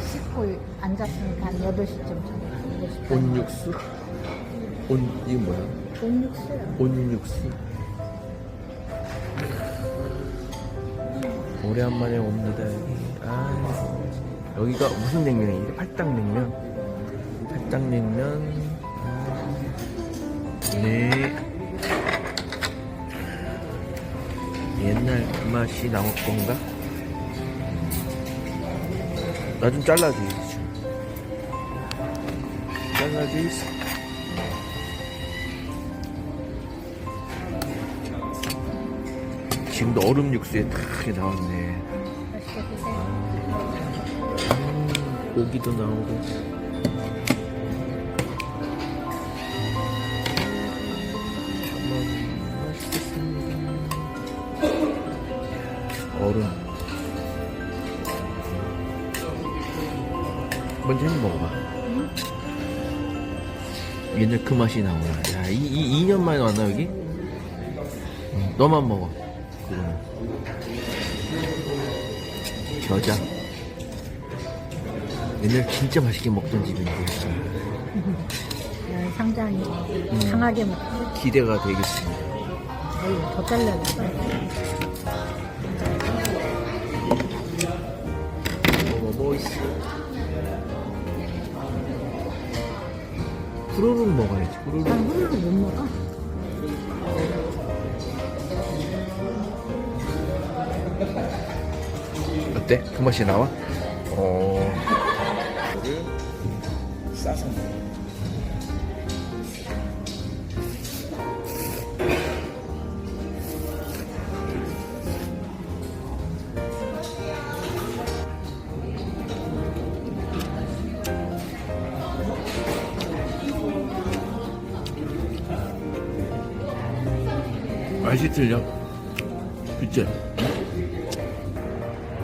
씻고 앉았으니까 한 8시쯤 전에. 온육수? 온 이게 뭐야? 온육수요. 온육수. 오래간만에 옵니다 여기. 아 여기가 무슨 냉면이지? 팔당냉면. 팔당냉면. 네. 옛날 그 맛이 나올 건가? 나 좀 잘라줘. 잘라줘. 지금도 얼음 육수에 탁 나왔네. 음, 고기도 나오고. 맛있겠습니다. 얼음. 먼저 한 먹어봐. 옛날 그 맛이 나오나. 야, 이, 이 2년 만에 왔나, 여기? 응, 너만 먹어. 그거는. 겨자. 옛날 진짜 맛있게 먹던 집인데 야, 상장이 음. 강하게 먹고. 기대가 되겠습니다. 에이, 더 잘라야겠다. 먹어보이스. 후루룩 먹어야지. 후루룩. 난 후루룩 못 먹어. 어때? 그 맛이 나와? 어. 싸서 먹어. 맛이 틀려. 그치?